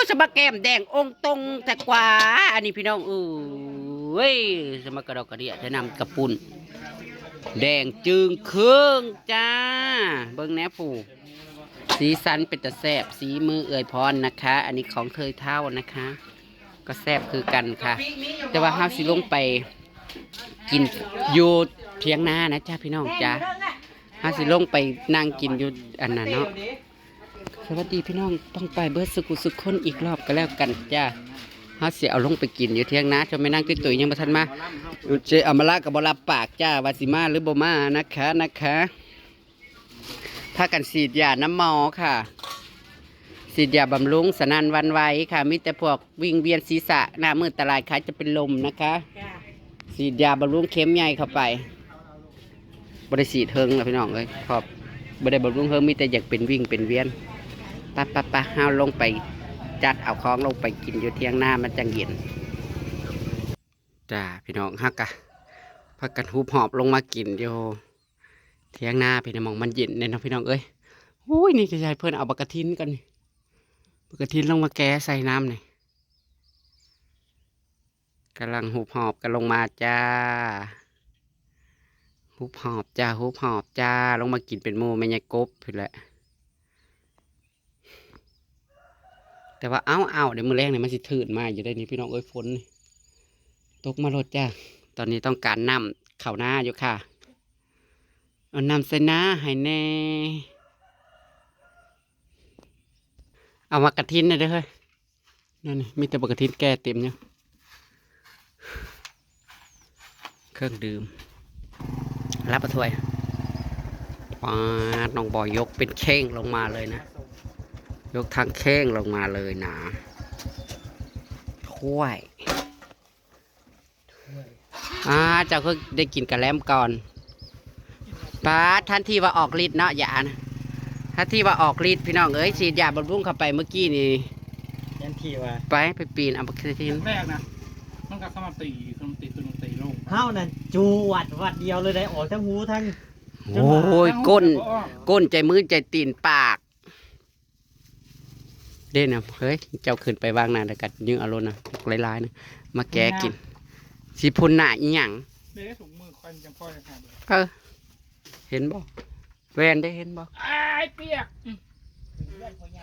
ก็สมาแก้มแดงองตรงแต่กว่า อันนี้พี่น้องเอ้ยสมากระดอกกระเดียจะนำกระปุ่นแดงจึงเครื่องจ้า เบิ้งแนผูสีสันเป็นตะแซบสีมือเอ่ยพรนะคะ อันนี้ของเคยเท่านะคะ ก็แซบคือกันค่ะ แต่ว่าห้าสิลงไปกินอยู่เทียงนานะจ้าพี่น้องจ้าห้าสิลงไปนั่งกินอยู่อันนั้นเนาะ สวัสดีพี่น้องต้องไปเบิร์ดสุกุสุขคนอีกรอบก็แล้วกันจ้าเฮาสิเอาลงไปกินอยู่เที่ยงนะจะไม่นั่งตุ้ยตุยยังบ่ทันมาอุเจอมาลากับบรับปากจ้าวาสิมาหรือบมานะคะนะคะพากันฉีดยาน้ำมอค่ะฉีดยาบำรุงสนานวันไหวค่ะมีแต่พวกวิ่งเวียนศีรษะหน้ามืดตลายคล้ายจะเป็นลมนะคะฉีดยาบำรุงเข็มใหญ่เข้าไปบริสีเฮิงนะพี่น้องเอ้ยขอบบริบำรุงเฮิงมีแต่อยากเป็นวิ่งเป็นเวียนะปะปะห้าวลงไปจัดเอาของลงไปกินอยู่เที่ยงหน้ามันจังเย็นจ้าพี่น้องฮักกะพักกันหูหอบลงมากินอยู่เที่ยงหน้าพี่น้องมองมันเย็นเนี่ยนะพี่น้องเอ้ยโอ้ยนี่จะใช้เพื่อนเอาบักกะทินกันนี่บักกะทินลงมาแก้ใส่น้ำนี่กำลังหูหอบกันลงมาจ้าหูหอบจ้าหูหอบจ้าลงมากินเป็นหมูไม่ใช่กบพี่แหละ แต่ว่าเอาเอาเดี๋ยวมือแรกเนี่ยมันสิถืนมาอยู่ได้นี่พี่น้องเอ้ยฝนตกมาลดจ้าตอนนี้ต้องการน้ำเข่าหน้าอยู่ค่ะเอาน้ำใส่หน้าให้แน่เอามากระทินหนะเด้อเฮ้ยนั่นมีแต่บกกระทินแก่เต็มเนี่ยเครื่องดื่ม รับประถ้วยปาดน้องบอยยกเป็นเข่งลงมาเลยนะ ยกทางแข้งลงมาเลยนะถ้วยอ่าเจ้าก็ได้กินกระแลมก่อนป้าดท่านที่ว่าออกฤทธิ์เนาะอย่านะท่านที่ว่าออกฤทธิ์พี่น้องเอ้ยฉีดยาบำรุงเข้าไปเมื่อกี้นี่ยันทีว่าไปไปปีนเอาบักทินแรกนะมันก็สมัครตีสมัครตีตัวนึงตีลงเฮานั่นจูวัดวัดเดียวเลยได้ออกทั้งหูทั้งโอ้ยก้น ก้นใจมือใจตีนปาก เด่นนะเฮ้ยเจ้าขึ้นไปวางหนาแล้วกันยิงเอารมณ์นะหลายๆนะมาแกะกินสิพุนหน้าอีหยังเด้ถุงมือควันจังพ่อจะขาดเลยเออเห็นบ่แวนได้เห็นบ่อ้ายเปียก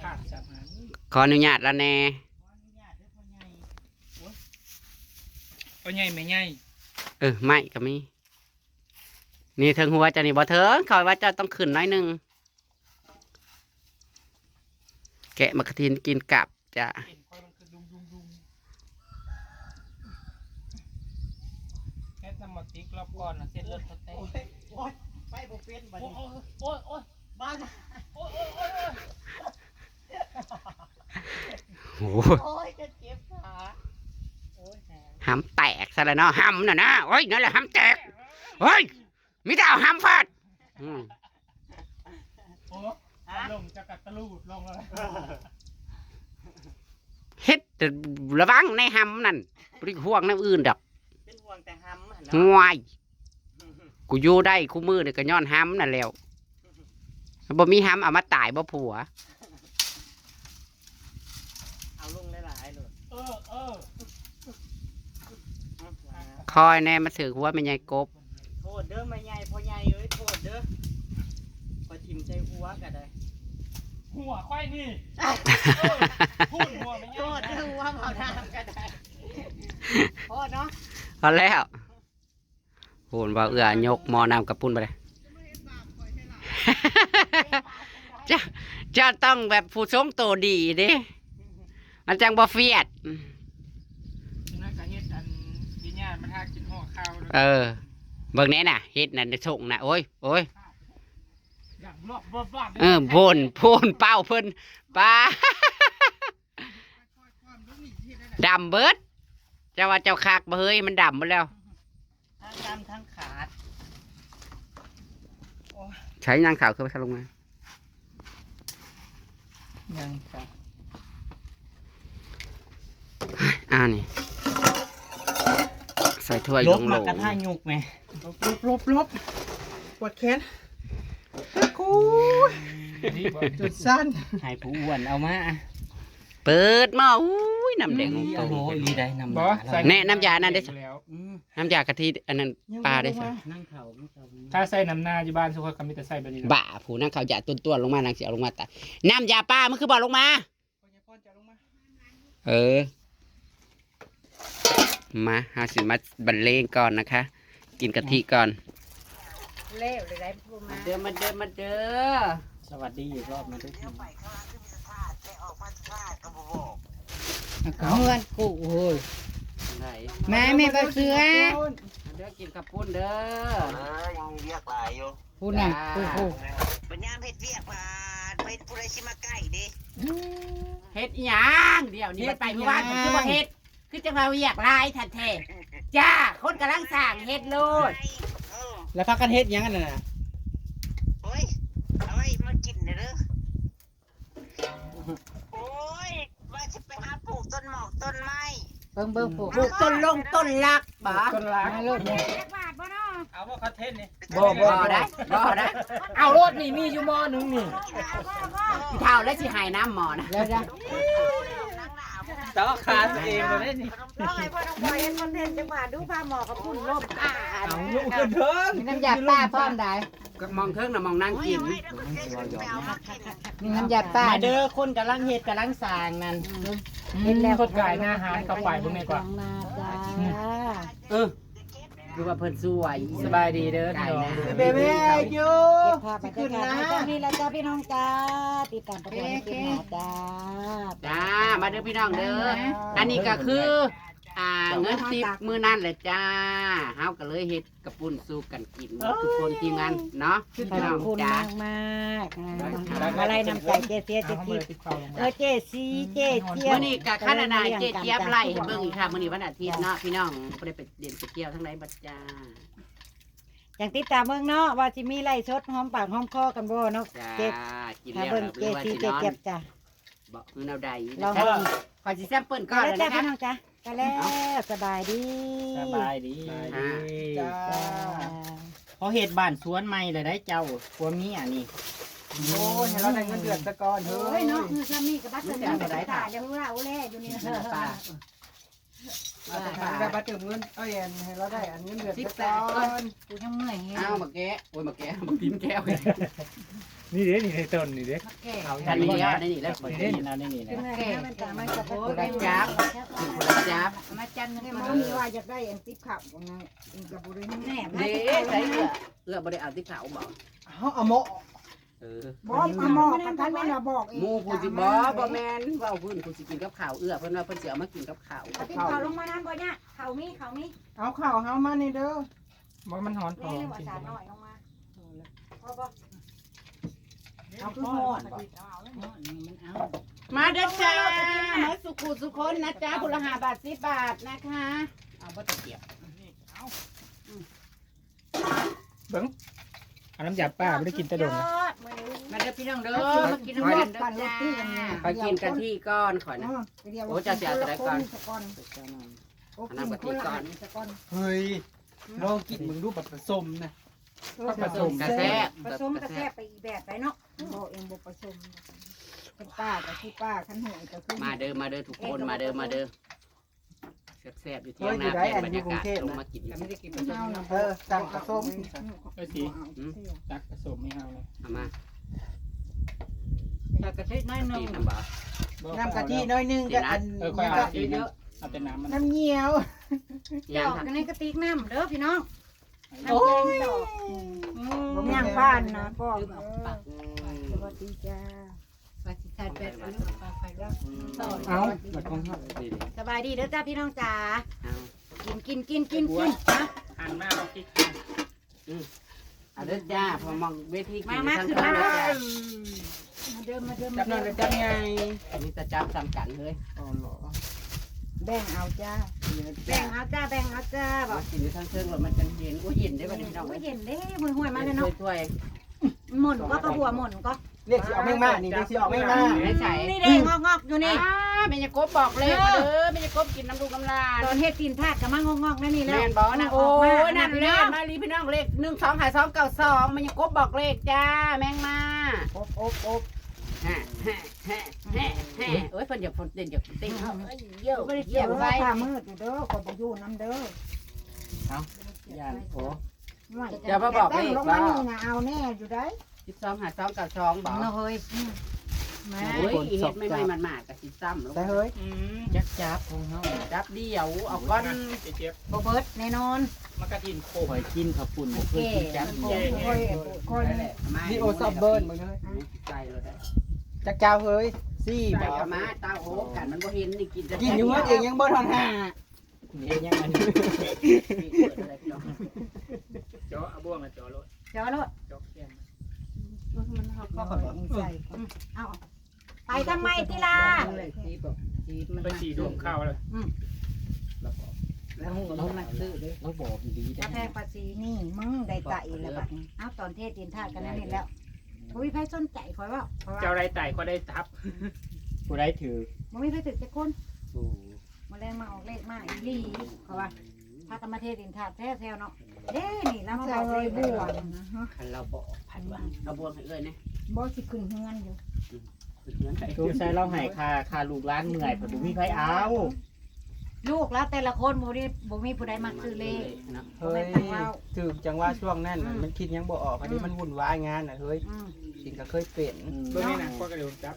ขาดจับหางขออนุญาตแล้วแน่เอาใหญ่ไม่ใหญ่เออไม่ก็มีนี่ถึงหัวเจะนี่บ่เถิงเขาว่าเจ้าต้องขึ้นน้อยหนึง แกะมะกะทินกินกับจ้ะเห็นคอยมันคือดุมดุมดุมแค่สมอติกรอบก่อนนะเส้นเลือดเขาแตกโอ้ยไปบ่เป็นบัดโอ้นี้ยโอ้ยโอ้ยบ้านโอ้ยโอ้ยโอ้ยโอ้โอ้ยจะเจ็บขาโอ้ยแหงหำแตกซะแล้วเนาะหำน่ะนะโอ้ยนั่นแหละหำแตกเฮ้ยมิได้เอาหำฟาดอืม โอ้ยลงจะกัดตะลูดลงเลยเฮ็ดแต่ระวังในหำนั่นบริห่วงในอื่นดอกเป็นห่วงแต่หำหั่นห่เนาะวยกูอยู่ได้คู่มือเนี่ยก็ย้อนหำนั่นแหล้วบ่มีหำเอามาตายบ่ผัว เอาลงหลายๆเลยเออเออคอยแน่มาถือหัวไม่ใหญ่กบโทษเด้อแม่ใหญ่พ่อใหญ่เอ้ยโทษเด้อพอทิมใจหัวก็ได้ หัวควายนี่พูดหัวไม่โทใหญ่ษเด้อหัวเผาน้ำก็ได้โทษเนาะพอแล้วโหนว่าเอื้อยกหมอน้ำกระปุ้นไปเลยจะจะต้องแบบผู้ทรงตัวดีเด้มันจังบ่เฟียดนั่นก็เฮ็ดอันยิญามันหากินห่อข้าวเออ เบิ่งแน่น่ะเฮ็ดนั่นส่งน่ะ โอ้ยโอ้ย อย่างรอบรอบรอบเออพ่นพ่นเป้าเพิ่นปลาดำเบิดเจ้าว่าเจ้าคักบ่เฮ้ยมันดำหมดแล้วทั้งดำทั้งขาดใช้นางสาวคือไปลงมายังค่ะอ่านี่ใส่ถ้วยลลบงโหลมากระทะยุกไหมลบลบลบลบปวดแขน กูนี่บ่จุดสั้นให้ผู้อ้วนเอามาเปิดหม้ออุ้ยน้ำแดงของโอ้โตโหอีได้นำบ่ใส่แน่น้ำยานั่นได้แล้วอืมน้ำยากะทิอันนั้นปลาได้ใช่นั่งเข่านั่งเข่าถ้าใส่น้ำหน้าอยู่บ้านสุขก็มีแต่ใส่แบบนี้นะบ่าผู้นั่งเขาวหยาต้นตัวลงมานางสิเอาลงมาตายน้ำยาปลามันคือบ่ลงมาเออ มาหาสิมาบรรเลงก่อนนะคะ กินกะทิก่อน เล่เลยได้พูดมาเด้อมาเด้อมาเด้อสวัสดีอีกรอบมาด้วยกันเพื่อนกูโอ้ยไหนแม่แม่ก็เสือเด้อกินกับปุ้นเด้อเออยังมีเรียกหลายอยู่พูดน่ะกูกูเป็นยามเฮ็ดเวียกผ่านไปผู้ใดสิมาใกล้เดิเฮ็ดอีหยังเดี๋ยวนี้มันไปเมื่อวานผมคือบ่เฮ็ดคือจะมาเวียกลายทันแท้จ้าคนกำลังสร้างเฮ็ดโลดเออ แล้วพักกันเฮ็ดหยังกันน่ะโอ้ยเอาไว้มากินเด้อเด้อโอ้ยว่าจะไปหาปลูกต้นหมอกต้นไม้เบิ่งเบิ่งปลูกปลูกต้นลงต้นลักบ่ต้นรักมาโลดเนี่ยเอาว่าคอนเทนต์นี่บ่บ่ได้บ่ได้เอารถนี่มีอยู่หม้อหนึงนี่พี่เท่าแล้วสิหายน้ำหมอนะแล้วจ้ะ ต่อขาตัวเองเลยนี่น้องไอ้พ่อน้องบอยเห็นคอนเทนต์จังหวะดูพาหมอกับพุ่นล่มอ่าเอาลูกขึ้นเถิงมีน้ำยาป้าพร้อมได้ก็มองเทิงน่ะมองนั่งกินมีน้ำยาป้ามาเด้อคนกำลังเฮ็ดกำลังสร้างนั่นเห็นแล้วคนกายหน้าหารเข้าไปบ่แม่กว่านาจ้าเออ ดูว่าเพิ่นสวยสบายดีเด้อไก่พี่น้องนะเบเบ้อยู่เก็บภาพบรรยากาศในช่วงนี้แล้วจ้าพี่น้องจ้าติดตามประกวดในคลิปหน้าจ้าจ้ามาเด้อพี่น้องเด้ออันนี้ก็คือ อ่าเงินติบมือนั่นแหละจ้าเฮาก็เลยเฮ็ดกระปุ่นสู้กันกินทุกคนทีมงานเนาะขพี่น้ออบงคุณจ้ามากมากๆอะไรนำใจเจเสียเจเอาจีมือติดเข่าลงเอมาอเจซีเจเจียมื้อนี้ก็คันนาเจ๊เจี๊ยบไล่ให้เบิ่งอีกค่ะมื้อนี้วันอาทิตย์เนาะพี่น้องบ่ได้ไปเรียนไปเที่ยวทั้งไหนบัดจ้าอย่างติดตามเมืองเนาะว่าสิมีไล่สดหอมปากหอมคอกันบ่เนาะจ้าเจกินถ้าแล้วเบิ่งแล้วเจเบิ่งว่าสินอนซีเจเจ็บจ้ะ บอกคือแนวใดลอง นะเบิ่คะงขอสิแซมเปิ้ลก็ก่อนแล้วเลยจ้ะนะคะ พี่น้องจ้ะก็แล้วสบายดีสบายดีอ่าจ้าจ้าพอเฮ็ดบ้านสวนใหม่เลยได้เจ้าผัวเมียนี่ โอ้ยให้เราได้เงินเดือนตะกอนเฮ้เฮ้ยยเนาะคือซ้ำนี่กับบัตรเติมเงินได้ถ่ายจะรู้ว่าโอ้แล่อยู่นี่นะป้า ได้บัตรเติมเงินเอ้ยให้เราได้อันเงินเดือนตะกอนกูยังเมื่อยเงี้ยเอามาแกะโอ้ยมาแกะมาพิมพ์แก้วกันนี่เด้นี่ในต้นนี่เด้แก่อันนี้แล้วอันนี้แล้วนี่นี่นะนี่นี่ขึ้นนะเลยมันจะมันจะคนละจับหนึ่งคนละจับมาจันมันต้องมีว่าอยากได้อันติ๊บขับของนายกับบุรีแน่เด้ใส่เอื้อเอื้อบ่ได้เอาที่เขาบอกเฮาเอาหมอ เออบอกมาหมอกกันท่านแม่เราบอกหมูกูสิบ่บ่แม่นเว้าพื้นกูสิกินกับข้าวเอื้อเพิ่นว่าเพิ่นสิเอามากินกับข้าวติ๊บเขาลงมาน้ำบ่เนี่ยเขามีเขามีเอาข้าวเฮามานี่เด้อบ่มันหอนพอเล่นว่ากินสาบ่หน่อยลงมาพอบ่เอาคือหอดบ่มาเด้อจ้ามาสุขุสุคนนะจ้าคนละ5บาท10บาทนะคะ เอาบ่ตะเกียบเบิ่ง เอาน้ำยาป้าบ่ได้กินแต่ดมนะมาเด้อพี่น้องเด้อมากินน้ำกันเด้อจ้าไปกินกันที่ก้อนข่อยนะ โอ้จะเสียแต่ละก่อน น้ำกะทิก่อนเฮ้ยลองกินมึงดูบัดผสมนะผสมกระแซบผสมกระแทกไปอีแบบไปเนาะบอกเองบอกผสมเป็นป้ากับที่ป้าขันหวยก็คือมาเด้อมาเด้อทุกคนมาเด้อมาเด้อ แซ่บๆอยู่ที่ยงนาเป็นบรรยากาศลงมากินไม่ได้กินผสมเออสั่งผสมเอ้ยสิจักผสมไม่เอาเลยเอามาแต่กระเทยน้อยนึตีงน้ำบ่น้ำกะทิน้อยนึงกับอันเออค่อยเอาสิเยอะเอาแต่น้ำมันน้ำเงี้ยวเจาะกันในกระติกน้ำเด้อพี่น้องโอ้ยผมย่างบ้านนะก็สวัสดีจ้า เอาบัดของเฮาสบายดีเด้อจ้าพี่น้องจ๋าเอากินกินกินกินกินนะหันมาเอากิ๊กเอาเด้อจ้าพอมองเวทีกิมานมาทั้งขึ้นมาเลยมาเดิมมาเดิมจัมาบนั่เดินมจับไงอันนี้จะจับซ้ำกันเลยอ๋อเหรอแบ่งเอาจ้าแบ่งเอาจ้าแบ่งเอาจ้าบอกกินอยู่ทั้งเชิงแล้วมันจะเย็นโอ้ยเย็นได้อบัดนี้พี่น้องโอ้เอ้ยยเย็นเด้ห่วยห่วยมาเลยเนาะถ้วยหมุนก็กระหัวหมุนก็ เรียกสิออกแม่งมานี่เรียกสิออกแม่งมาๆไม่ใส่นี่เด้งอกงอกอยู่นี่อ่าแม่ยากบบอกเลยมาเด้อแม่ยากบกินน้ำลูกน้ำลานตอนเฮ็ดตีนทาดกับมางอกงอกนั่นนี่แล้วแม่นบอกนะโอ้ยนั่นแหละมาลีพี่น้องเลขหนึ่งสองหายสองเก้าสองมันยังกบบอกเลขจ้าแมงมาอบอบอบฮะฮะฮะฮะฮะโอ้ยเพิ่นพิ่นอยากฝนเต้นอยากเต้นเขาเอ้ยเยี่ยวบ่ได้เกี่เยี่ยยววไว้ไว้ผ้ามืดอยู่เด้อก็บ่อยู่นํเด้อย่านโอ้ อย่ามาบอกเลข ลงว่ามานี่นะเอาแน่อยู่ได้ สิบสองหาสองกับสองบอกเฮ้ยแม่เฮ้ยเฮ็ดไม่ไม่มันมากกับสิซ้ำลูกแต่เฮ้ยอืมจักจับของเฮาจับเดียวเอาก้อนเจ็บบ่เบิดแน่นอนๆมันกระทินโคข่อยกินข้าวปุ้นบ่เคยกินจับโอ้ยโอ้ยโอ้ยนั่นแหละนี่โอซับเบิร์นมึงเฮ้ยใส่เลยได้จักเจ้าเฮ้ยซี่ใส่บ่กระมาตาโอ้กันมันบ่เห็นนี่กินแต่กินอยู่ว่าเองยังบ่ทันหานี่ยังอันนี้เปิดอะไรพี่น้องเจาะเอาบ่วงมาเจาะรถเจ้าโลดเจาะแก้ มันเฮาก็ขอใส่ก่อนเอาไปทำไมติล่ะสีบอกสีมันเป็นสีดวงข้าวเลยแล้วมึงก็มักซื้อด้วยเราบอกดีกระแพงภาษีนี่มึงได้ไตแล้วบัดนี้เอาตอนเทศตีนทากันนั่นนี่แล้วอุ้ยไผสนใจข่อยว่าข่อยว่าเจ้าไรไต่ก็ได้ทับผู้ใดถือบ่มีไผถึกจักคนมาแรงมาออกเลขมาอีลีข่อยว่าพากันมาเทศตีนทาสแท้เนาะ เด้นี่แล้วมาบอกเลยบ่วคันเราบอกผัดว่าเราบวงให้เอ้ยนะบ่สิขึ้นเฮือนอยู่คือเงินไปถูกใส่เราให้ค่าค่าลูกร้านเมื่อยเพิ่นบ่มีไผเอาลูกแล้วแต่ละคนบ่ได้บ่มีผู้ใดมักซื้อเลข นะเฮ้ยถือจังว่าช่วงนั้นน่ะมันคิดยังบ่ออกอันนี้มันวุ่นวายงานน่ะเฮ้ยอืมสิงก็เคยเป็นเบื้องนี้นะก็กระโดดจับ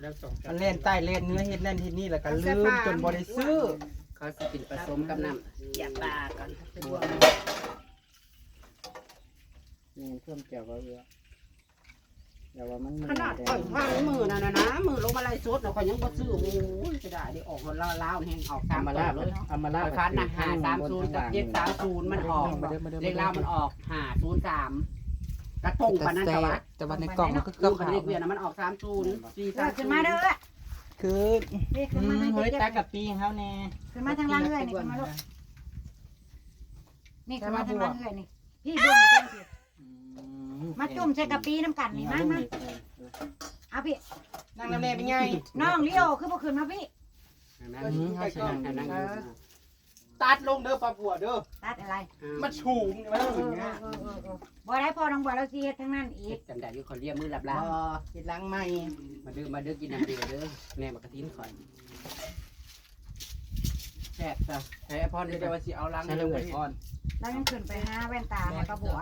แล้วสองจับมันเล่นใต้เล่นเนื้อเฮ็ดนั่นเฮ็ดนี่แล้วก็ลืมจนบ่ได้ซื้อ เขาสิกินผสมกับน้ำยาปลาก่อนบวงนี่เพิ่มแก้วก็เอือแต่ว่ามันขนาดข่อยว่างมือน่ะนะนะมือลงมาไล่สดน่ะข่อยยังบ่ซื้อโอ้ยจะได้ได้ออกคนลาวๆแห่งออกตาอามมาตลาลาดเลยอามาลาข่อยคันน่ะหาสามศูนย์กับเจ็ดสามศูนย์มันออกเลขลาวมันออกหาศูนย์สามกระทงปานนั้นแต่ว่าแต่ว่าในกล่องมันก็ลูเกือบกเลขเวียนน่ะมันออกสามศูนย์สี่เอสาอมขึ้นมาเด้อ คือนี่ขึ้นมาทางเฮ้ยนี้ตากับปีเฮาแน่ขึ้นมาทางล่างเรื่อยนี่ขึ้นมาลูกนี่ขึ้นมาทางล่างเรื่อยนี่พี่บวงอยู่ตรงนี้มาจุ่มใส่กะปิน้ำกันนี่มามาเอาพี่นั่งน้ำแน่เป็นไงน้องลิโอคือบ่ขึ้นมาพี่นั่งนั่งนั่งนั่ง ตัดลงเด้อปลาผัวเด้อ ตัดอะไรมันสูงมันเออถึงเอง่าอเออเออเออบ่ได้พอน้องบ่เราสิเฮ็ดทั้งนั้นอีเอ็กดกันได้อยู่คนเรียกมือหลับบ่ลาเฮ็ดล้างใหม่มาดื้อมาดื้อกินน้ำเดือดเด้อแม่มากระทิ้นข่อยแซ่บจ้ะแพ้พรเดี๋ยวว่าสิเอาล้างใช้เรื่องไหนก่อนแล้วยังขึ้นไปหาแว่นตาให้ป้าบัว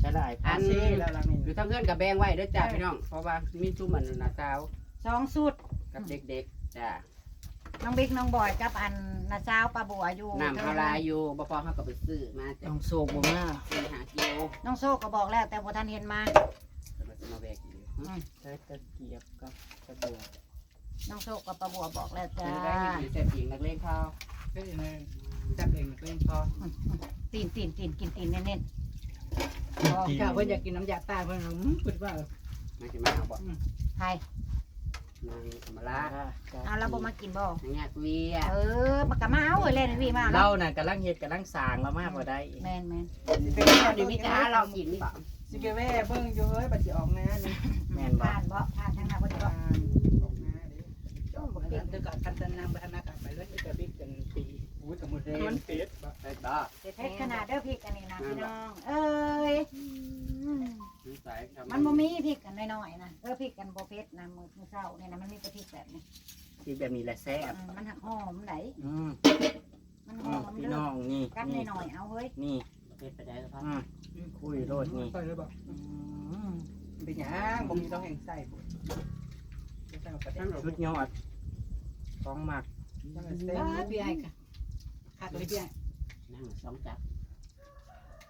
ใช้ได้พันซี่แล้วล้างนี่อยู่ทั้งเพื่อนกับแบงไว้เด้อจ้าพี่น้อง เพราะว่ามีชุ่มอันนาสาวสองสูตรกับเด็กๆจ้า น้องบิ๊กน้องบอยกับอันนาซาวป้าบัวอยู่น้ำเขาลายอยู่บ่พอเขาก็ไปซื้อมาจ้ะต้องโศกบ่มาซื้อหากิโลน้องโซ่ก็บอกแล้วแต่บ่ทันเห็นมาแล้วก็มาแบกอยู่ใช้ตะเกียบกับกระเบือน้องโซ่กับป้าบัวบอกแล้วจ้าจะได้มีแซ่บจริงนักเลงเขาเฮ้ยนี่แซ่บเองนักเลงเขาตีนตีนตีนกินตีนเน้นข้าวเพื่อนอยากกินน้ำยาตาเพื่อนพูดว่าไม่ใช่มาเอาบ่ๆไทย นางธรรมราเอาแล้วบ่มากินบ่นางยากเวียเออมากะมาเอาเอ้ยเล่นพี่มาเราเนาะน่ะกำลังเฮ็ดกำลังสร้างเรามากบ่ได้แม่นแม่นเป็นข้าวดีมิตาเรากินบ่สิเกแว่เบิ่งอยู่เฮ้ยบัดสิออกงานนี่แม่นบ่ผ่านบ่ผ่านทางหน้าบ่ได้บ่ เด็กเด็กกับคันตนางพัฒนาการไปเลยจะบิ๊กเป็นปีอุ้ยสมุนมันเฟสเฮ็ดบ่เฮ็ดขนาดเด้อพริกอันนี้นะพี่น้อง เอ้ยอืมนิสัยทำมันบ่มีพริกกันน้อยๆนะเออพริกกันบ่เผ็ดนะมื้อมื้อเช้านี่นะมันมีแต่พริกแบบนี้ที่แบบนี้แหละแซ่บอืมมันหักหอมไหนอืมมันหอือมมพี่เด้น้อองนี่กัดนี่หน่อยๆเอาเฮ้ยนี่เฮ็ดไปได้ก็พออืมคุยโลดนี่ใส่เลยบอกอืมเป็นหยังบ่มีต้องแห่งใส่บ่ใส่กับประเด็นชุดยอด ของหมักพี่ไอ้ค่ะขาดไปพี่ไอ้นั่งสองจับ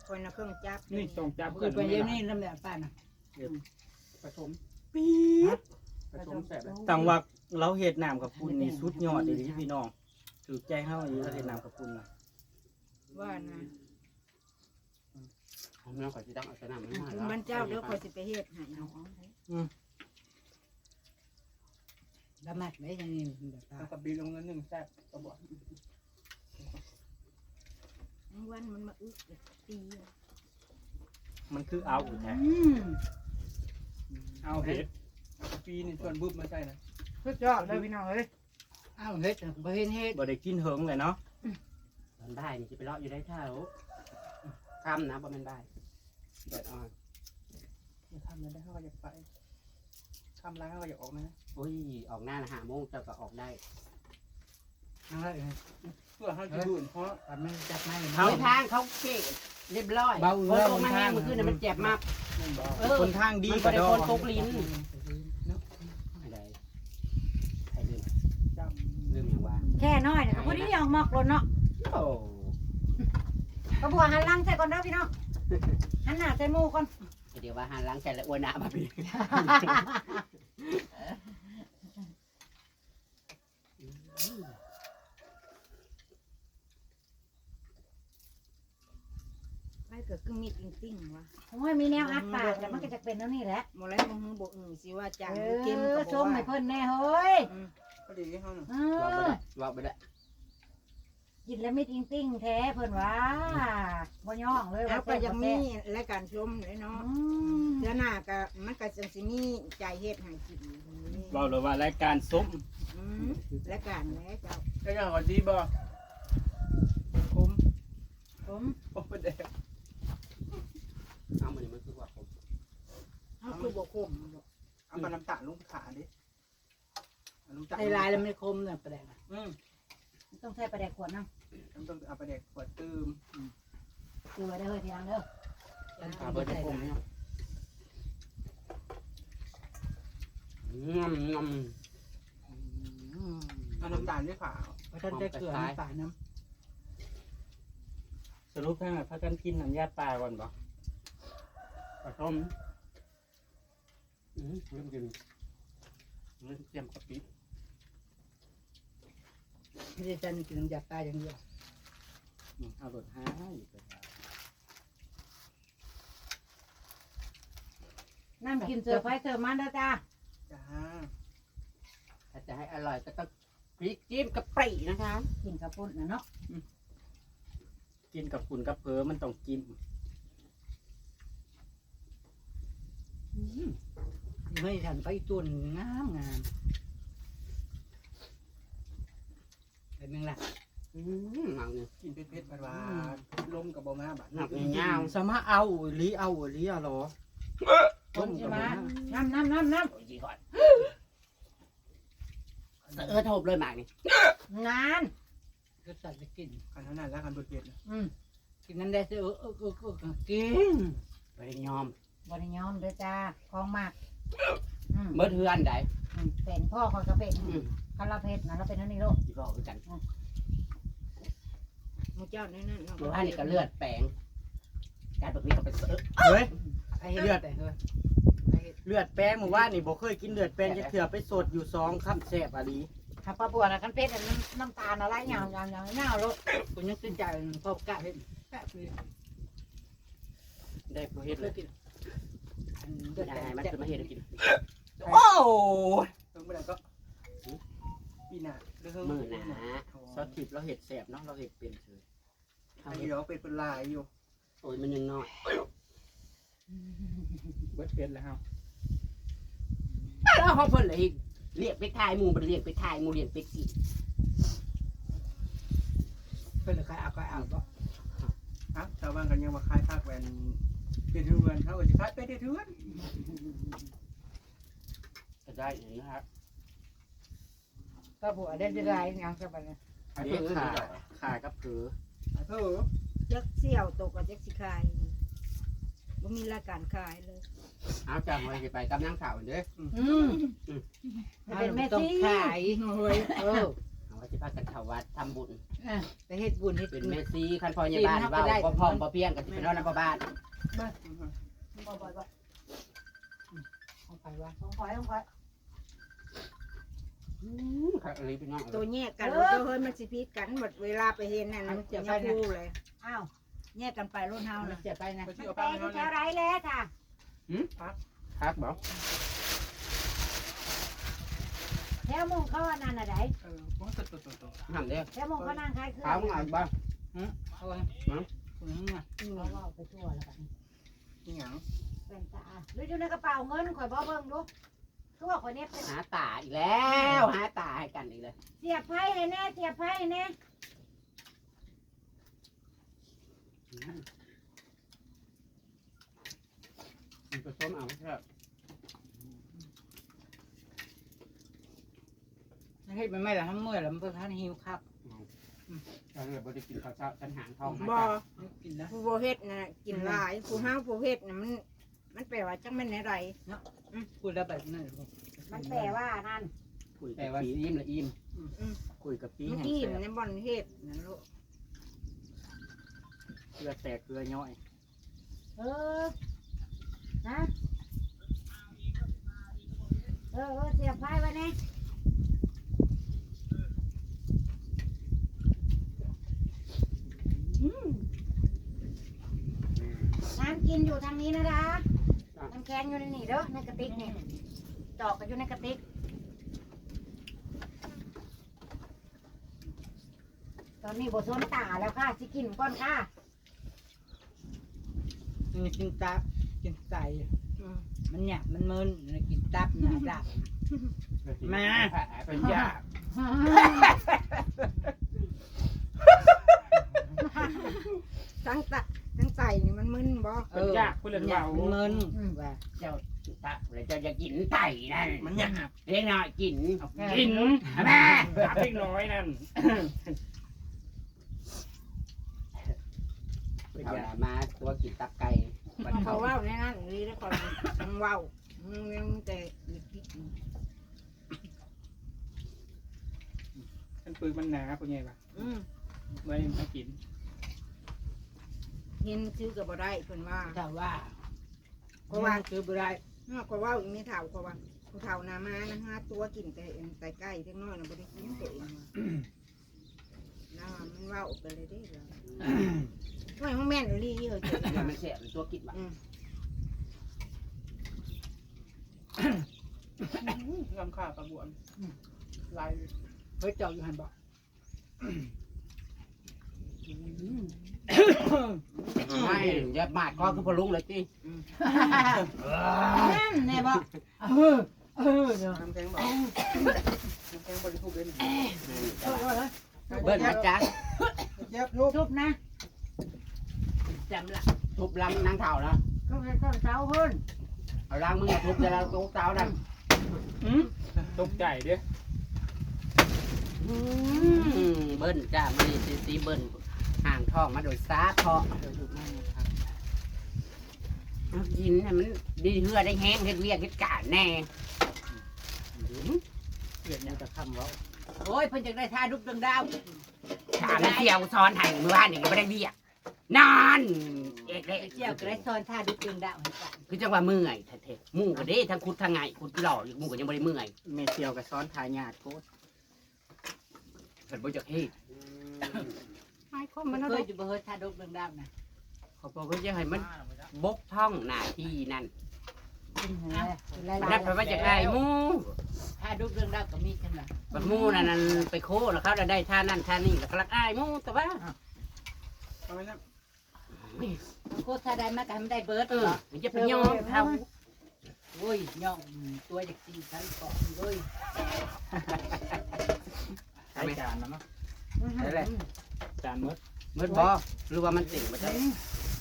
คนละเครื่องจับนี่ส่งจับเกิดไปเยอะนี่ลำแบบป้าน่ะผสมปี๊ดผสมแซ่บเลยต่างว่าเราเฮ็ดน้ำกับปุ่นนี่สุดยอดเลยเด้อพี่น้องถูกใจเฮาอยู่เราเฮ็ดน้ำกับปุ่นน่ะว่านะผมน้องขอสิต้องเอาสนามมันมาแล้วมันเจ้าเดี๋ยวคอยสิไปเฮ็ดให้เอา ละมัดไว้อย่างนี้แบบป้าเอากับบีลงเงินหนึ่งแซ่บก็บอกวันมันมาอึตีมันคือเอาอยู่แท้อืมเอาเห็ดปีนี่ชวนบุ๊บมาใส่นะสุดยอดเลยพี่น้องเอ้ยอ้าวเฮ็ดบ่เห็นเฮ็ดบ่ได้กินเหิงเลยเนาะตอนบ่ายนี่จะไปเลาะอยู่ได้เท่าคำนะบ่แม่นบ่ายเดือดอ่อนอย่าทำนะได้เขาก็อยากไปทำร้านเขาก็อยากออกนะโโอ้ยออกหน้าละห้าโมงเจ้าก็ออกได้อะไรเพื่อให้จะดูเพราะตอนมันจับไม้เขาทางเขาเก่งเรียบร้อยเบาคเอื้นอลงมาแห้งบนทางเมื่อคืนน่ะมันเจ็บมากเออคนทางดีมันกก็ว่าได้ดอคนตกลิ้นอะไรใครลืมลืมอย่างว่าแค่น้อยเนี่ยก็พอดีออกหมอกรถเนาะโอ้ก็บัวหันหลังใส่ก่อนเด้อพี่น้องหันหน้าใส่หมูก่อนเดี๋ยวว่าหันหล้างใจแล้วอ้วนหน้ามาพี่ ไม้เกิดกึ่งมีดอิงติ้งวะโอ้ยมีแนวอัดปากแต่มันก็จะเป็นแล้วนี่แหละหมดแล้วมึงบอกอือสิว่าจางเอเกมอกับชมให้เพิ่นแน่เฮ้ยก็ดีเขาหน่อยเอว่าไปอได้ว่าไปได้กินแล้วมิดอิงติ้งแท้เพิ่นว่าบ่ย่องเลยแล้วก็ว่ายังมีรายการชมเลยอืเนาะมเดือนหน้าก็มันก็จังสิมีใจเฮ็ดให้กินเบาเลยว่ารายการซุ้ม อืมรายการแล้วเจ้าก็ยังก่อนดีบ่คุ้มผมผมไปเด็กเอามันนี่มันคือว่าผมเฮาคือบ่คุ้มเอามาน้ำตาลลุงขาดิลุงตาในลายแล้วไม่คุ้มน่ะประเด็นอืมต้องใส่ประแดกขวดเนาะต้องเอาไปเด็กขวดตื้มดูไว้ได้อเฮ้ยทีหลังเด้อเอาเบอร์จะผมเนี่ยงำ งำเอาน้ำตาลด้วยขาวพระท่านจะเกลือน้ำตาลน้ำสรุปท่านพระท่านกินน้ำยาปลาก่อนบ่ปลาต้มอืมลืมกินลืมเตรียมกะปิไม่ได้จันกินน้ำยาปลาอย่างเดียวอืมเอารถห้าอยู่ไปครับน้ำกินเสือไฟเสือมันเด้อจ้าจ้า ถ้าจะให้อร่อยก็ต้องพริกจิ้มกะปินะคะ กินกับปุ่นนะเนาะกินกับคุณกับเพอมันต้องกินไม่ทันไปตุนงามงามเป็นยังไงอืมเอาเนี่ยกินเผ็ดๆหวานๆลมกับบ่มาบาดหนักเงาวสมาเอาอีหลีเอาอีหลีอะเหรอต้มใช่ไหมน้ำน้ำน้ำน้โอ้ยจีก่อน เออโทบเลยหมากนี่ำงานก็ตัดจะกินคันเท่านั้นแล้วคันเผ็ดๆนะอืมกินนั้นได้เออเออเออเออกินไปได้ยอมบริยอมเด้อจ้าของมากอืมเมื่อเทือนใดอืมเป็นพ่อคอยกระเป็นอืมคาราเพชรนะเราเป็นนั่นนี่โลกจีบอกคือกันมูเจ้านั่นนั่นเมื่อวานนี่ก็เลือดแปลงการแบบนี้ก็เป็นเออเฮ้ยไอ้เลือดแต่เฮ้ย เลือดแป้งหมู่ว่านนี่บ่เคยกินเลือดแป้งจะเถื่อไปสดอยู่สองคำแซ่บอะลีถ้าปลาบัวนะกันเพชรน่ะน้ำน้ำตาลอะไรอย่างอย่างอย่างเงาโลกคุณยังตื่นใจพบกะเห็นกะคือได้ผู้เฮ็ดเลยอันเลือดได้แต่มันจะจะมาเห็นกินโอ้เพิ่งไปแล้วก็ปีหน้าเรื่องมือหนาซอสทิพย์เราเห็ดแซ่บเนาะเราเห็ดเป็นเฉยไอ้เดี๋ยวเป็นเป็นลายอยู่โอ้ยมันยังน้อยเบิดเป็นแล้ว แล้วเขาเพิ่นเลยเรียกไปทายหมูมันเรียกไปทายหมูเรียกไปสิเพื่อนใครเอาก็เอาก็ฮะชาวบ้านกันยังมาคายภาคแวนเป็นเทือนเขาก็จะคายไปเทือนก็ได้อย่างนี้ครับก็บัวได้ได้ไรยังจะไปเนี่ยอันนี้ขาขากับเผือเออยักเสี่ยวตกกับยักสิคายบ่มีรายการขายเลย เอาจังไว้สิไปกับนางสาวเด้ออืมเป็นแม่ต้องซี่ขายเฮ้ยเออเอาไว้สิพากันเข้าวัดทำบุญ ไปเฮ็ดบุญเฮ็ดเป็นบุญเมซีคันพอยาบ้านเว้าบ่พร้อมบ่เพียงกันสิไปนอนในบ้านบ่บ่บ่เอาไปว่าของข่อยของข่อยอืมครับอันนี้พี่น้องตัวแยกกันแล้วเฮ้ยมันสิพิษกันหมดเวลาไปเห็นนั่นมันจะคู่เลยอ้าวแยกกันไปรุ่นเฮานะจะไปนะไปมันที่เอาแปไปลงให้ที่เขาแถเนี่วยไรแล้วจ้ะ ครับบ่แถวมุงเขาอันนั้นน่ะไดเออโอ้ตัวตัวตัวตัวทำเด้อแถวมุงเขานั่งขายเครื่องเขาเอาบ้างเอาไว้คุณน่ะเขาเว้าไปทั่วแล้วกันนี่หยังเป็นตาหรืออยู่ในกระเป๋าเงินข่อยบ่เบิ่งดูคือว่าข่อยเนี่ยเป็นหาตาอีกแล้วหาตาให้กันอีกเลยเสียบไพ่ให้แน่เสียบไพ่ให้แน่ มัน ผสมเอาครับให้มันไม่ละทั้งเมื่อแล้วมันเพิ่งท่านหิวครับเราเลยบ่ได้กินข้าวเช้าฉันหางทองบ่กินนะผู้บ่เฮ็ดน่ะกินหลายผู้ห้าวผู้เฮ็ดน่ะมัน มันแปลว่าจังแม่นอะไรพูดแล้วแบบนั้นมันแปลว่านั่นคุยกับปีอิ่มละอิ่มอืมคุยกับปีเมื่อแห่งกี้แสบในบ่อนเฮ็ดนั่นลูกเกลือแตกเกลือย่อย เออ นะเออเออเสียบไฟไว้เนี่ยอืมน้ำกินอยู่ทางนี้นะดาน้ำแข็งอยู่ในนี่เด้อในกระติกนี่จอกก็อยู่ในกระติกตอนนี้บทสนตาแล้วค่ะสิกินก่อนค่ะมันกินตับ กินไตอืมมันเนี่ยมันมึนมันกินตับนะดับ มา เป็นยากทั้งตะทั้งไตนี่มันมึนบ่เออยากพูดเลยว่ามันมึนว่าเจ้าตะแล้วเจ้าจะกินไก่นั่นมันยากเล็กน้อยกินกินแม่ตับเล็กน้อยนั่นเอาละมาตัวกินตับไก่ บัดเขาเขาเว้าในนั้นนี่แล้วก่อนมึงเว้ามึงยังแต่อีกอีกมันปืนมันหนาเป็นไงวะอืมเมื่อมากินเห็นซื้อก็บ่ได้เพิ่นว่าถ้าว่าเพราะว่าคือบ่ได้เนาะก็เว้าอีกมีเฒ่าก็ว่าผู้เฒ่านามานะฮะตัวกินแต่เอ็นแต่ไก่เล็กน้อยน่ะบ่ได้กินตัวเองว่าน่ามันเว้าไปเลยเด้อ ไม่ห้องแม่นอีหลีเฮ้ยมันมันแสบตัวกินบ่อืมลำข้าวกระบวนลายเฮ้ยเจ้าอยู่หันบ่ไม่อย่าบาดคอคือพอลุงเลยจีนั่นแน่บอกเออเออเนาะน้ำแข็งบ่น้ำแข็งบริสุทธิ์เลยเบิ้ลมาจ้าเจ็บลูกทุบนะ จำละทุบลำนางเท่าแล้วทุบต้นเสาเพิ่นเอาล้างมือทุบจะเราตุ๊กเต้าดันตกใจเด้อเบิ้ลจ้ามันนี่ซีซีเบิ้ลห่างท้องมาโดยซาเพาะเอากินน่ะมันดีเหือได้แห้งเฮ็ดเวียกเฮ็ดการแน่เกลือยังจะคำเว่าโอ้ยเพิ่นจะได้ท่ารูปดวงดาวถามเสี่ยวซ้อนให้เมื่อวานนี่ก็บ่ได้เวียก นอนเอกเลยเกี่ยวกับไรซอนท่าดุกดึงดาวให้กันคือจังว่าเมื่อยแท้ๆหมู่ก็เด้ทั้งคุดทั้งไงคุดหล่ออยู่หมู่ก็ยังบ่ได้เมื่อยเมเซียวกับซ้อนทายาทโคตรเพิ่นบ่จักเฮ็ดไอ้คนมันเคเอายอยู่บ่เฮ็ดท่าดุกดึงดาวนะเขาบอกว่าจะให้มันบกท่องหน้าที่นั่นกินเหรอหลายนั่นแปลว่าจะได้หมู่ๆท่าดุกดึงดาวก็มีกันล่ะบัดหมู่นั่นนั่นไปโคแล้วเขาได้ท่านั่นท่านี่แล้วก็รักอ้ายหมู่แต่ว่า เอาไว้นะ โคตรท่าใดมากันไม่ได้เบิดเออมันจะไปยอมเขาโอ้ยย่องตัวจากตีใช้เกาะเลยใช้จานนะมั้งได้เลยจานมดมืดบ่หรือว่ามันติ่งมาจาก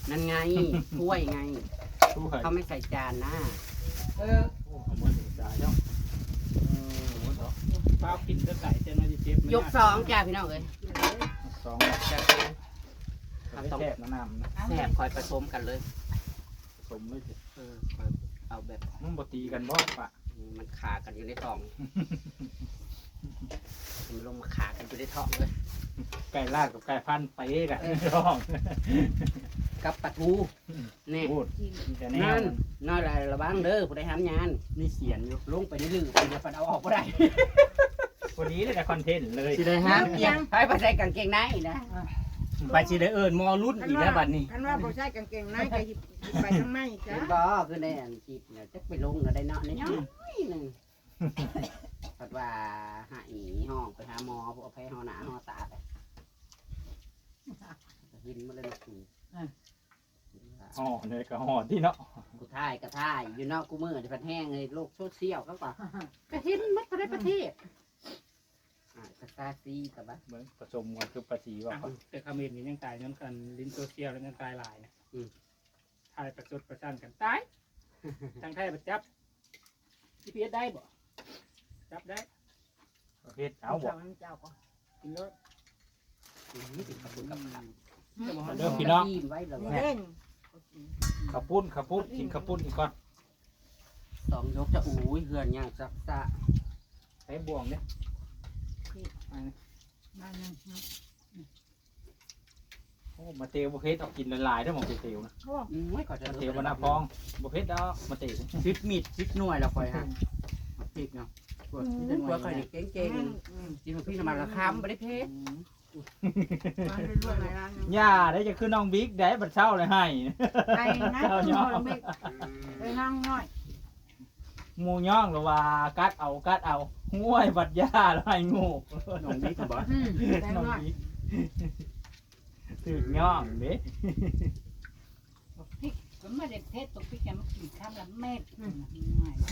นั่นไงถ้วยไงตู้ไข่เขาไม่ใส่จานนะเออโอ้ขโมยจานเนาะเออหมดเหรอป้ากินก็ไก่เจนมาจะเจ็บยกสองจ้าพี่น้องเอ้ยสองจั ดแซ่บน้ำนะแสบคอยผสมกันเลยผสมเลยสิเออคอยเอาแบบมันบตีกันบ่ปะมันขากันอยู่ในท้องมันลงมาขากันอยู่ในท้องเลยไก่ลาดกับไก่พันไปกันร้องกับปลาทูนี่พูดมีแต่แนนั่วนน้อยอะไรระวังเด้อผู้ใดห้ามยานนี่เสียนอยู่ลงไปในลือไปจะปัดเอาออกก็ได้วันนี้เลยแต่คอนเทนต์เลยสิได้ห้ามยังให้ไปใส่กางเกงในนะ ไปสิได้เอิญมอรุ่นอีกแล้วบัดนี้ คันว่าบ่ใส่กางเกงในก็หยิบหยิบไปทางในจ้ะ เห็นบ่คือในอันจีบเนี่ยจะไปลงก็ได้เนาะนิดน้อยหนึงปัดว่าหายห้องไปหาหมอพวกแพ้หอหนาหอตาไปหินมาเลยนะกูห่อเลยก็ห่อที่เนาะกูท่ายก็ท่ายอยู่นอกกูมือที่พันแห้งเลยโลกโซเชียลก็ป่ะก็เห็นมัดไปได้ประเทศ อ่ากาซาซีกับบ้าเหมือนผสมกันคือปลาสีว่าแต่คาเมนนี่ยังตายย้อนกันลิ้นโซเชียลแล้วยังตายหลายนะอืมทายประชดประชันกันตายทางไทยประจับ GPS ได้บ่จับได้เฮ็ดเอาบ่เอาเจ้าก็กินรถนี่ติดกับปุ่นกับข้าวเด้อพี่น้องยิ้มไว้เลยนี่เล่นข้าวปุ้นข้าวปุ้นกินข้าวปุ้นอีกก่อนสองยกจะอุ้ยเหือนย่างซักซะใช้บ่วงเนี่ย มาหนึ่งโอ้มาเตียวบ่เฮ็ดเอากินละลายได้อหมองเตียวนะอืมไม่ก่อนจะมาเตียวบ่น่าพองบ่เฮ็ดเอามาเตียวซิดมิดซิดหน่วยแล้วคอยฮะพริกเนาะพวกที่เป็นพวกคอยนี่เก่งๆกินพริกน้ำมันละคำไม่ได้เพชรมาเรื่อยๆในร้านย่าได้จะขึ้นน้องบิ๊กได้บัดเช้าเลยให้ไปนะเจ้าคุณย่อพ่อไม่ไปนั่งน้อยหมูย่องหรือว่ากัดเอากัดเอา ห้วยบัดย่าแล้วให้งูน้องบิ๊กบอกอืมแต่น้องน้อยบิ๊กถึกย่องเด้พริกผมไม่ได้เพชรตกพริกแกมันกินข้ามละเม็ด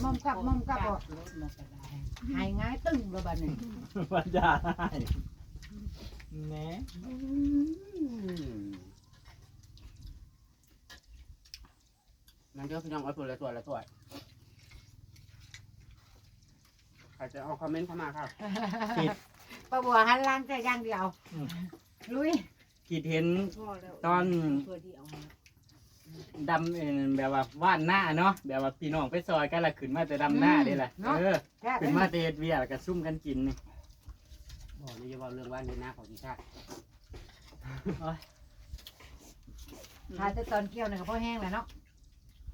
มอมกับมอมกับบอกรถมากระไดหายง่ายตึ้งเลยบ้านนี้บัดย่าให้แหน่มันเยอะพี่น้องเอาตัวละตัวละตัว ใครจะเอาคอมเมนต์เข้ามาครับป้าบัวหันหล้างแต่อย่างเดียวลุยคิดเห็นพ่อแล้วตอนเพื่อที่เอามาดำเอ่อแบบว่าว่านหน้าเนาะแบบว่าพี่น้องไปซอยกันละขึ้นมาแต่ดำหน้าได้แหละเออแค่ขึ้นมาแต่เฮ็ดเวียแล้วก็ซุ่มกันกินนี่บอกนี่จะบอกเรื่องว่าในหน้าของพี่ชาติทาแต่ตอนเกี่ยวเนี่ยก็พอแห้งแล้วเนาะ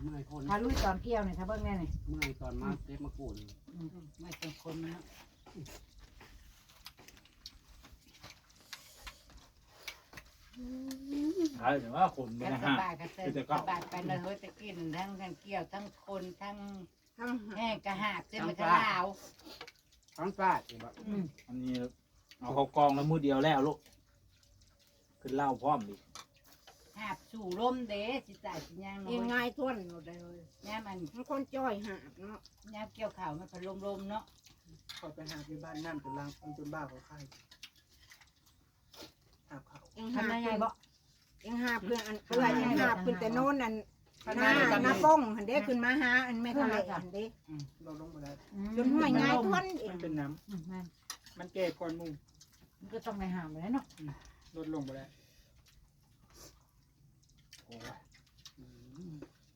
เมื่อยคนทาลุยตอนเกี่ยวเนี่ยถ้าเบิ่งแน่นี่เมื่อยตอนมาเก็บมะกรูดไม่เป็นคนนะเออแต่ว่าคนไม่กันนะสฮะบายกันเสสบายไปเลยเฮ้ยจะกินทั้งกันเกี่ยวทั้งคนทั้งทั้งแห้งกระหาบเส้นมันกระลาวท้องฟาดอีกแบบอันนี้เอาเขากองแล้วมือเดียวแล้วลูกขึ้นเหล่าพร้อมดิ หาบสู่ลมเด้สิจ่ายสิย่างเองเนาะง่ายท้วนหมดเลยย่ามันมันคนจ้อยหาบเนาะย่าเกี่ยวข่าวมันเป็นลมๆเนาะคอยไปหาที่บ้านน้ำจนล้างจนบ้าเขาไข้หาบเขาเองหาทำบยังไงบ่เองหาบเพื่ออันเพื่อเองหาบขึ้นแต่โน่นนั่นถ้าหหน้าน้าเดียวกันหน้านี่ป้องหันเด้ขึ้นมาหาอันไม่ทะเลอันเด้เราลงมาแล้วจนห้วยง่ายท้วนเอมังนเป็นน้อืมมันำมันแก่ก่อนหมูมันก็ต้องไปหามไปแล้วเนาะลดลงไปแล้วโอ้ย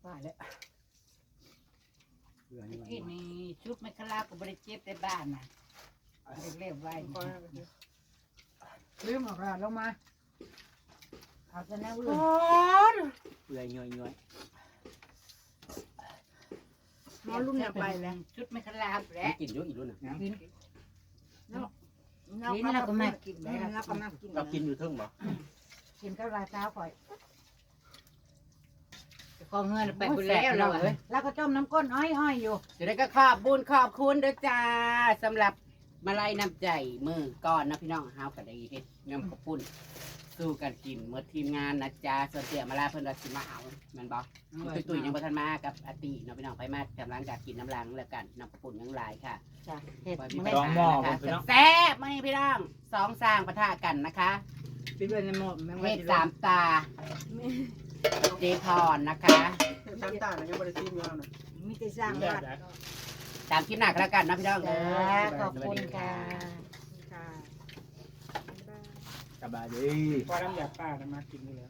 ตายแล้วเหือนนี่กินนี่ชุบไม่กระลาก็บริเจ็บในบ้านน่ะเรียบไว้คอยลืมออกแล้วลงมาเอาแต่แนวอื่นเหือยย่อยย่อยหมอรุ่นน่ะไปแล้วชุดไม่กระลาไม่แล้วกินเยอะอีกรุ่นน่ะเราก็มากินเราก็มากินเรากินอยู่เทึ่งบ่กินกับลายเท้าข่อย กองเงินไปคุณแล้วเราเอ้ยแล้วก็ต้มน้ำก้นอ้อยๆอยู่จะได้ก็ขอบบุญขอบคุณเด้อจ้าสำหรับมาลัยน้ำใจมือก่อนนะพี่น้องเฮาก็ได้เฮ็ดน้ำข้าวปุ้นสู้กันกินเมื่อทีมงานนะจ๊ะส่วนเสียมาลาเพิ่นว่าสิมาเอาแม่นบ่ตุ้ยตุ้ยยังบ่ทันมากับอาตีเนาะพี่น้องไปมากำลังจากกินน้ำล้างแล้วกันน้ำปุ่นยังหลายค่ะจ้ะเห็ดไว้มึงมีได้ปัญหานะคะแซ่บไม่พี่น้องสองสร้างปะทะกันนะคะปิดไว้ในหม้อแมงเมวันฆสามตา เจพรนะคะสามต่างนะยังบริสุทธิ์อยู่แล้วนะมิตรสร้างวัดตามที่หนักแล้วกันนะพี่น้องจ้าขอบคุณค่ะค่ะสบายดีพอน้ำยาป้านะมากินนี่แล้ว